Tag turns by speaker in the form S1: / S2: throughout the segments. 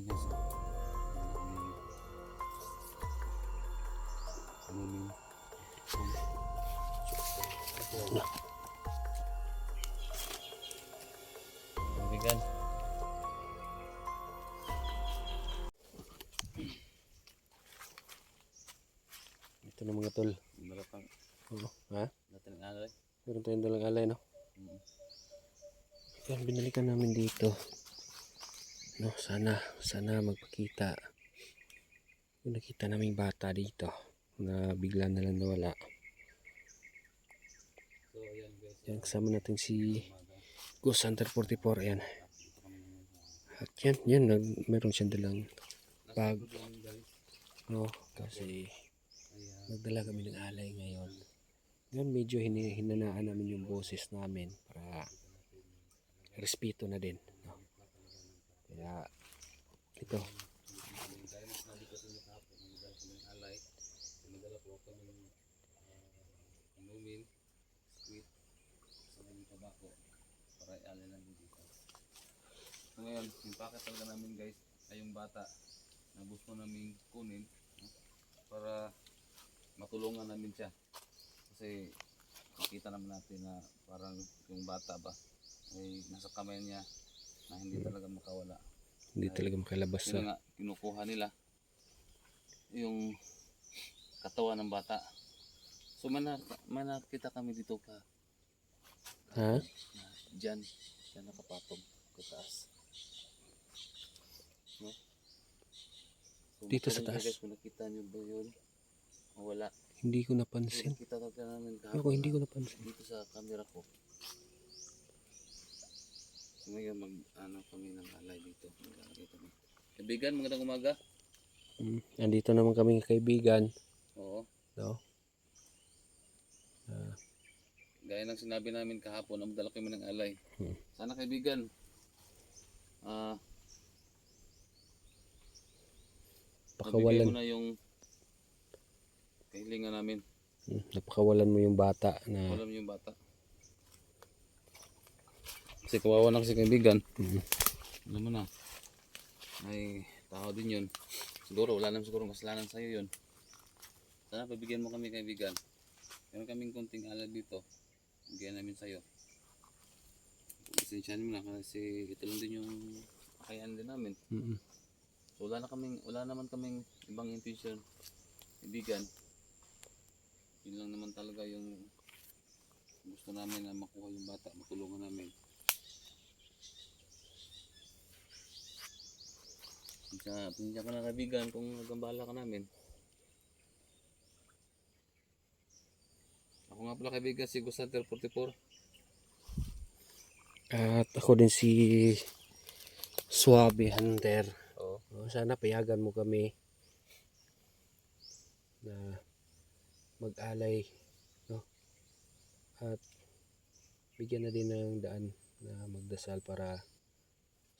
S1: Yan guys. Ano yung Bigan.
S2: Ito na mga tol.
S1: Pang
S2: Oo. Ha?
S1: natin ang alay.
S2: Meron tayong dalang alay, no?
S1: Mm.
S2: Yan, binalikan namin dito. No, sana, sana magpakita. Yung nakita naming bata dito na bigla na lang nawala. Yan, kasama natin si. Ghost Hunter 44. Yan. At yan, yan, nag, meron siyang dalang bag. No, kasi nagdala kami ng alay ngayon. Ngayon, medyo hini, hinanaan namin yung boses namin para respeto na din. Kaya, ito,
S1: inumin, sweet, sa mga tabako para i-alay namin dito. So ngayon, yung packet talaga namin guys ay yung bata na gusto namin kunin para matulungan namin siya. Kasi makita naman natin na parang yung bata ba ay nasa kamay niya na hindi talaga makawala.
S2: Hindi talaga makalabas sa...
S1: nga, kinukuha nila yung katawan ng bata. So may, na, may nakita kami dito pa
S2: Ha?
S1: na dyan, dyan nakapatong kataas. No? So,
S2: Dito sa taas?
S1: Guys, kung nakita nyo ba yun? O wala.
S2: Hindi ko napansin.
S1: nakita namin
S2: Ako, hindi ko napansin.
S1: dito sa camera ko. Ngayon mag ano kami ng alay dito. Maglalagay kami. Kaibigan, magandang umaga.
S2: Mm, Nandito naman kami kaibigan.
S1: Oo.
S2: No? Ah,
S1: Gaya ng sinabi namin kahapon, magdala kami ng alay.
S2: Hmm.
S1: Sana kaibigan, ah, nabigay
S2: pakawalan,
S1: mo na yung kahilingan namin.
S2: mm, napakawalan mo yung bata na...
S1: Wala mo yung bata. Kasi kawawa na kasi kaibigan.
S2: Mm,
S1: Alam mo na. Ay, tao din yun. Siguro, wala naman siguro kasalanan sa'yo yun. Sana pabigyan mo kami kaibigan. Meron kaming konting alay dito. Bigyan namin sa'yo. Pasensyahan mo na kasi ito lang din yung kakayahan din namin.
S2: mm,
S1: So wala na kaming, wala naman kaming ibang intention. Kaibigan. Yun lang naman talaga yung gusto namin na makuha yung bata, matulungan namin. Pasensya, pasensya ka na kaibigan kung nagambala ka namin. Ako nga pala kaibigan si Gusanter 44.
S2: At ako din si Suave Hunter.
S1: Oo.
S2: No, sana payagan mo kami na mag-alay no? at bigyan na din ng daan na magdasal para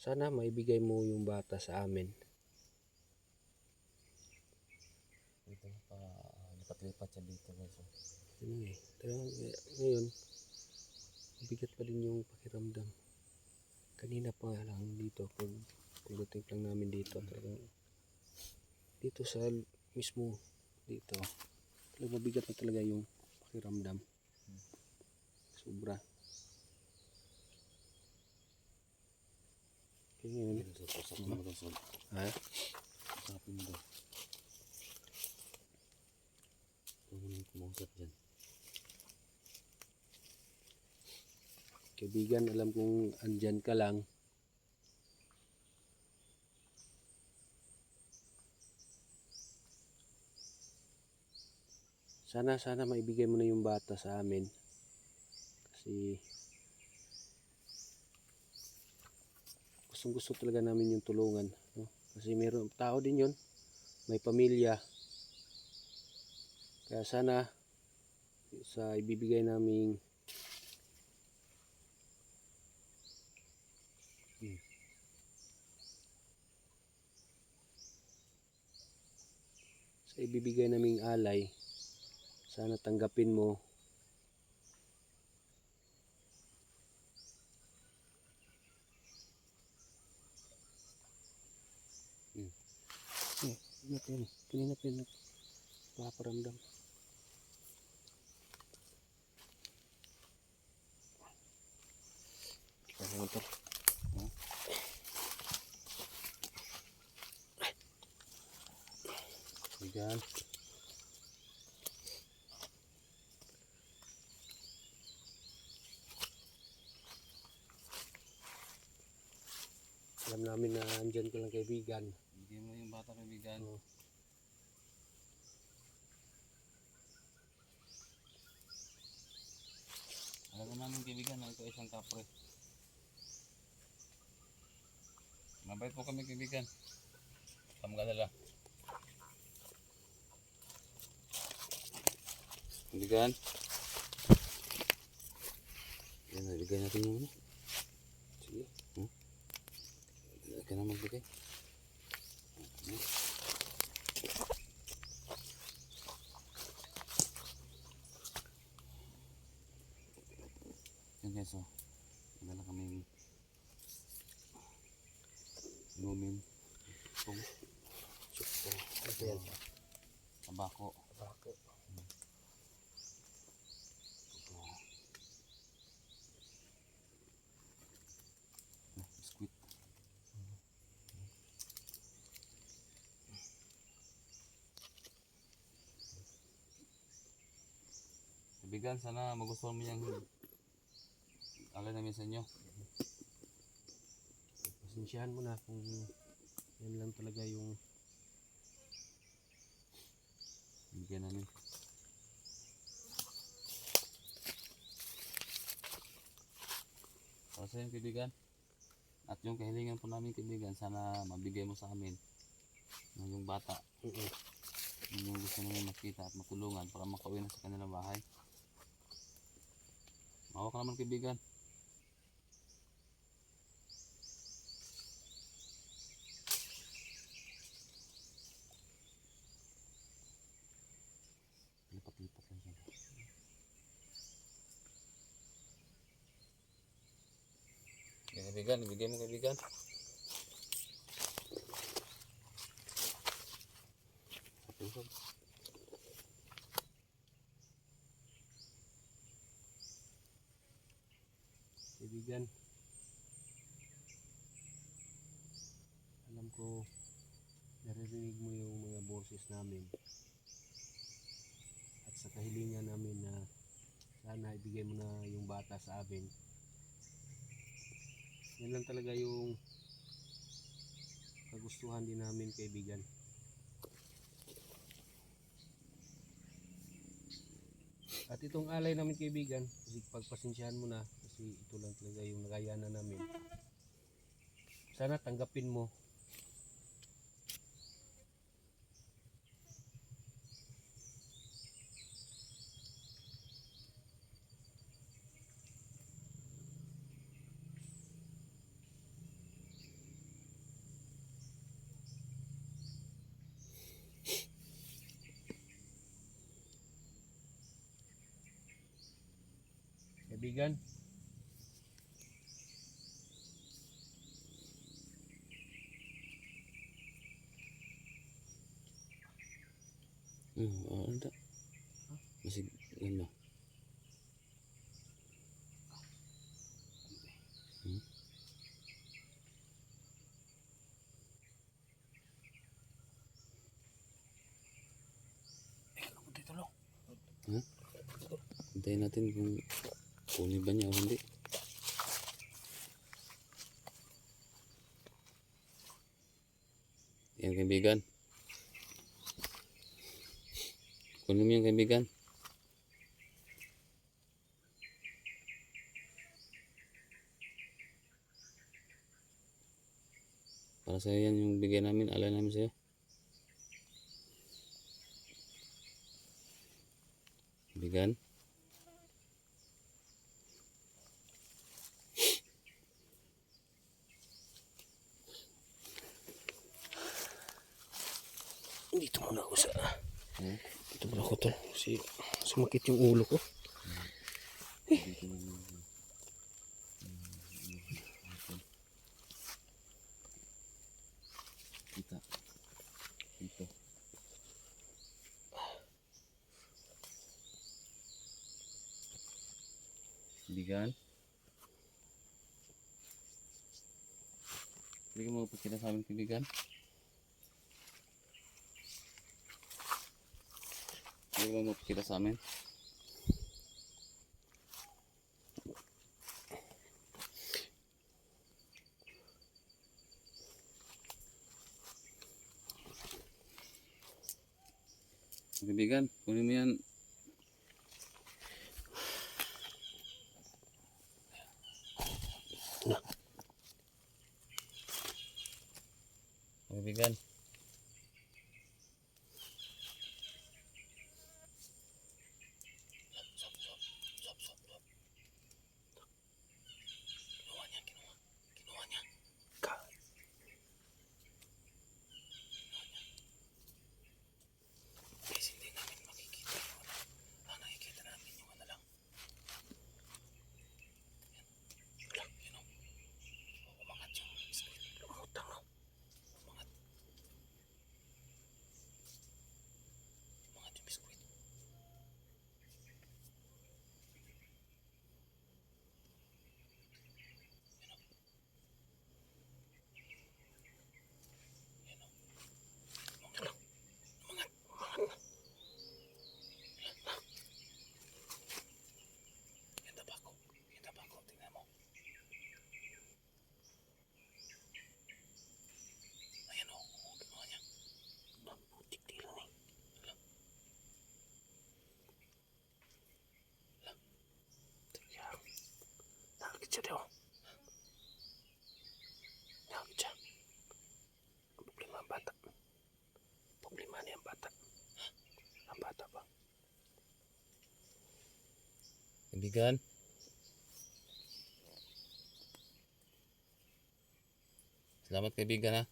S2: sana maibigay mo yung bata sa amin.
S1: Dito pa, nakatlipat siya dito guys.
S2: Yun eh. Talagang, eh, ngayon bigat pa din yung pakiramdam. Kanina pa lang dito pag pagdating lang namin dito talagang dito sa mismo dito talagang mabigat na talaga yung pakiramdam. Sobra kaya ngayon
S1: Dito sa usap mo daw. Sol.
S2: ha
S1: Usapin mo daw. Nang kumausap dyan.
S2: kaibigan alam kong andyan ka lang sana sana maibigay mo na yung bata sa amin kasi gustong gusto talaga namin yung tulungan no? kasi meron tao din yun. May pamilya. Kaya sana sa ibibigay naming sa ibibigay naming alay sana tanggapin mo Kanina pa yun. Kanina pa yun. Nagpaparamdam. Kaya motor. Alam namin na andyan ko lang kaibigan.
S1: Bigyan mo yung bata kay Bigan.
S2: Oo.
S1: Alam ko namin kaibigan na ito isang kapre. Mabait po kami kaibigan. Pamagalala. Kaibigan. Yan, nabigay natin yung ano. Sige. Hmm? Huwag ka na magbigay. Yan guys, oh. Nagdala kami lumin, pong,
S2: Tsukpo. Ito yan.
S1: tabako,
S2: Tabako.
S1: ito, ah, biskuit. Sana magustuhan mo yung alay namin sa inyo.
S2: Pasensyahan mo na kung yan lang talaga yung
S1: Bigyan namin. Para sa inyo, kaibigan. At yung kahilingan po namin kaibigan, sana mabigay mo sa amin na yung bata,
S2: Oo.
S1: yun yung gusto namin makita at matulungan para makauwi na sa kanilang bahay. Mawa ka naman kaibigan. Lipat-lipat lang siya. Yan, kaibigan, ibigay mo kaibigan.
S2: Kaibigan. Alam ko naririnig mo yung mga boses namin. At sa kahilingan namin na sana ibigay mo na yung bata sa amin. Yan lang talaga yung kagustuhan din namin kaibigan. At itong alay namin kaibigan, kasi pagpasensyahan mo na kasi ito lang talaga yung nakayanan namin. Sana tanggapin mo. Kaibigan,
S1: Hmm, oh, ano ta? Masig, ba? Hmm? Ha? Hintayin natin kung kunin ba niya o hindi. Yan kaibigan. Kunin mo yung kaibigan. Para sa'yo yan yung bigay namin, alay namin
S2: putol. Si, sumakit yung ulo ko.
S1: Eh. Kita. Dito. Bigan. Bigyan mo pa kita sa amin, kaibigan. Ka magpakita sa amin. Kaibigan, kunin mo yan. Kaibigan. Guys, hindi namin makikita yung ano. Ang nakikita namin yung ano lang. Yan. Wala, yun o. O, umangat yung screen. Lumutang no. Umangat. Umangat yung biskuit. Yan o. Umangat lang. Umangat. Umangat. Yan tabako. Yan tabako. Tingnan mo. Ayan o. Oh, ginawa niya. Putik di lang eh. Hala. Hala. Teka. Nakakit siya daw. Nakakit siya. Ang problema ang bata. Problema niya ang bata. Ang bata ba? Kaibigan. Salamat kaibigan ha.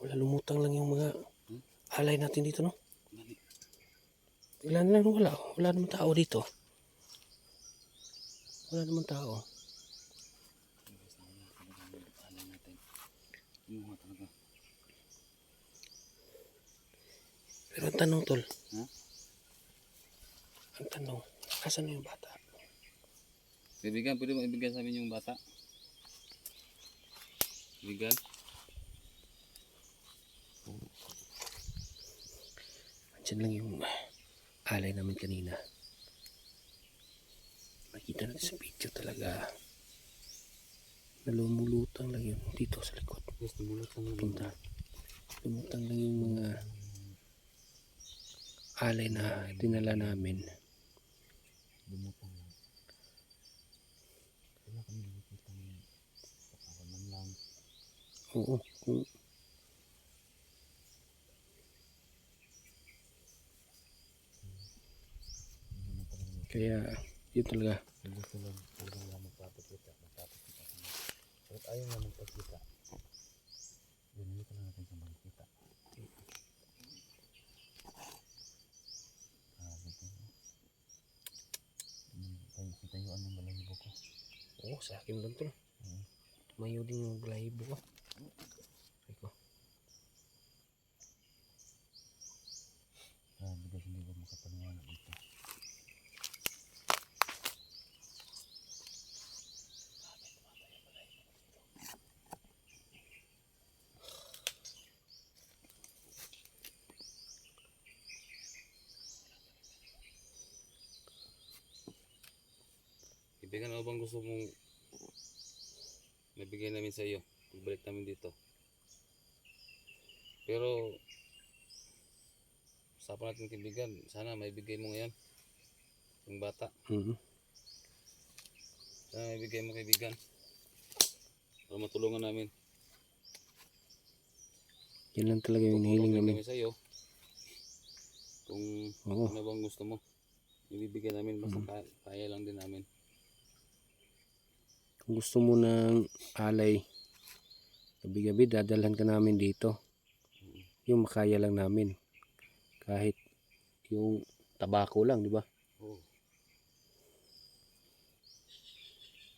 S1: Wala
S2: lumutang lang yung mga
S1: Hmm?
S2: alay natin dito, no?
S1: Mali.
S2: Ilan lang wala. Wala naman tao dito. Wala naman tao. Pero ang tanong, tol.
S1: Ha?
S2: Ang tanong, asan na yung bata?
S1: Kaibigan, pwede mo ibigay sa amin yung bata? Kaibigan?
S2: Andyan lang yung alay namin kanina. Makita natin sa video talaga. Nalumulutang lang yun dito sa likod.
S1: Yes, tumulot lang
S2: Punta. Lumutang lang yung mga alay na dinala namin.
S1: Lumutang lang. Wala kami nakikita ng lang.
S2: Oo. Kung kaya yun talaga.
S1: Gusto lang, gusto lang magpapakita, magpapakita sa mga. Pero ayaw nga. Ah. Hmm, ko. Ibigan ano bang gusto mong nabigay namin sa iyo pagbalik namin dito? Pero usapan natin kaibigan, sana maibigay mo ngayon yung bata.
S2: Mhm.
S1: Sana maibigay mo kaibigan. Para matulungan namin.
S2: Yan lang talaga yung hinihiling namin.
S1: sa iyo. Kung
S2: Oo.
S1: ano bang gusto mo. Ibibigay namin basta kaya, kaya lang din namin.
S2: Kung gusto mo ng alay, gabi-gabi dadalhan ka namin dito. Yung makaya lang namin. Kahit yung tabako lang, di ba?
S1: Oo.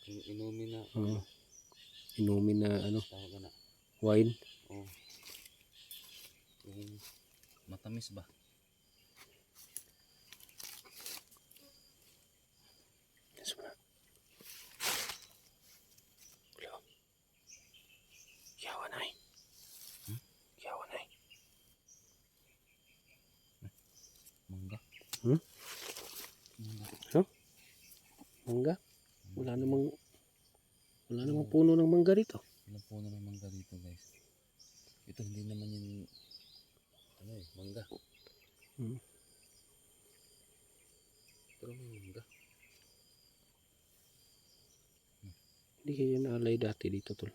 S1: Kung inumin na,
S2: Oo. Inumin na ano,
S1: tawag ka na.
S2: wine.
S1: Oo. Yung matamis ba?
S2: Yes, wala. Wala. Yawa na eh.
S1: Hmm?
S2: Yawa na eh.
S1: Mangga.
S2: Hmm?
S1: Mangga.
S2: Mangga? Wala namang wala namang puno ng mangga rito.
S1: Ilang puno ng mangga dito guys. Ito hindi naman yung ano eh, mangga.
S2: Hmm.
S1: Pero may mangga.
S2: Hindi kayo naalay dati dito tol.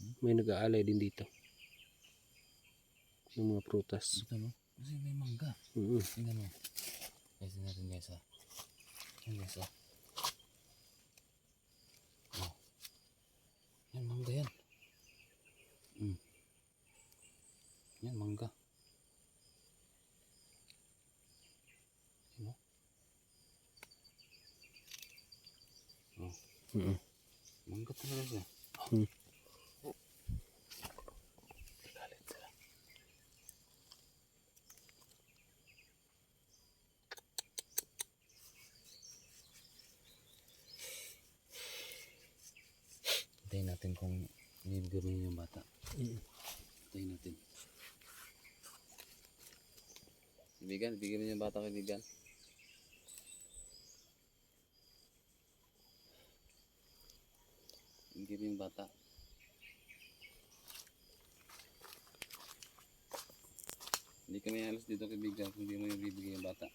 S1: Hmm?
S2: May nag-aalay din dito. Ng mga prutas.
S1: Ito no? Kasi may mangga.
S2: Mm
S1: Tingnan mo. Guys, natin guys ha. Yan guys oh. Yan mangga yan. Mm. Yan mangga. Yan oh. Oh.
S2: Mm
S1: Mangga talaga siya. Galit sila. Hintayin natin kung ibibigay yung bata.
S2: Mm.
S1: Hintayin natin. Ibigan, bigyan mo yung bata kay Bigan. Bigyan mo yung bata. Hindi kami alas dito kay Bigan kung hindi mo yung bibigyan yung bata.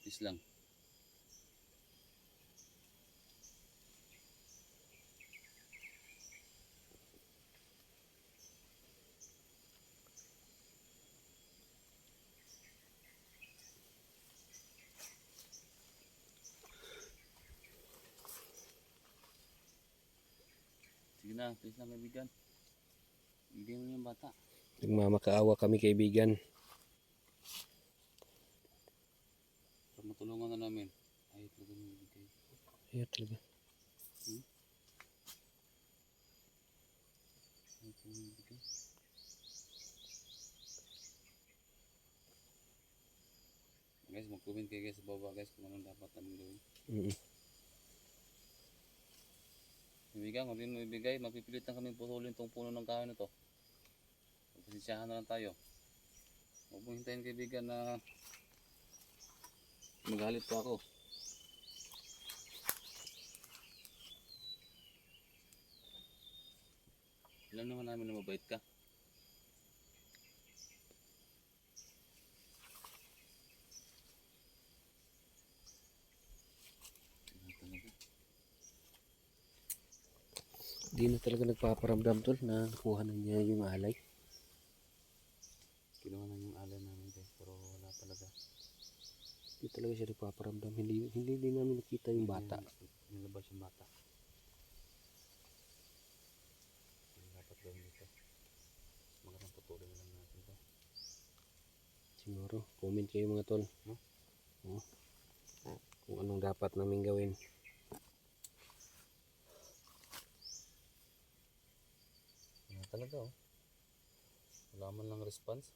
S1: Peace lang. Na, please lang kaibigan. Bigyan mo yung bata.
S2: Nagmamakaawa kami kaibigan.
S1: Para matulungan na namin. Ayaw talaga mo ibigay.
S2: Ayaw talaga.
S1: Ayaw talaga mo ibigay. Guys, mag-comment kayo guys sa baba guys kung anong dapat namin gawin.
S2: Mm
S1: Ibigan, kung di mo ibigay, mapipilitan kami putulin tong puno ng kahoy na to. Pasensyahan na lang tayo. Huwag mo hintayin kaibigan na magalit pa ako. Alam naman namin na mabait ka.
S2: Di na talaga nagpaparamdam tol na nakuha na niya yung alay.
S1: Kinuha na yung alay namin guys, pero wala talaga.
S2: Di talaga siya nagpaparamdam. Hindi, hindi din namin nakita yung bata.
S1: Nil- Nilabas yung bata. Dapat gawin dito? Magandang putulin na lang natin to.
S2: Siguro, comment kayo mga tol.
S1: Hmm?
S2: Oo. Kung anong dapat namin gawin.
S1: Ano talaga oh. Wala man lang response.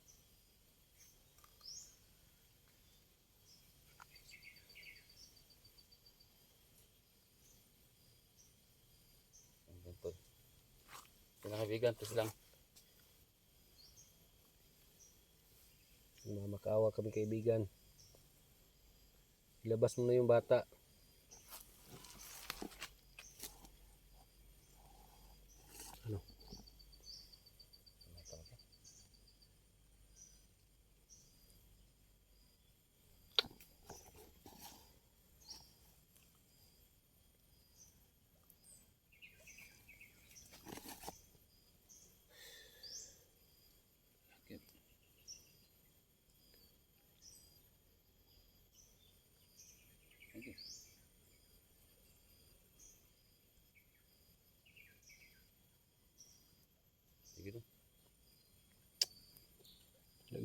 S1: Ganito. Pinakabigan, tis lang.
S2: Nagmamakaawa kami kaibigan. Ilabas mo na yung bata.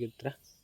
S2: ir atrás.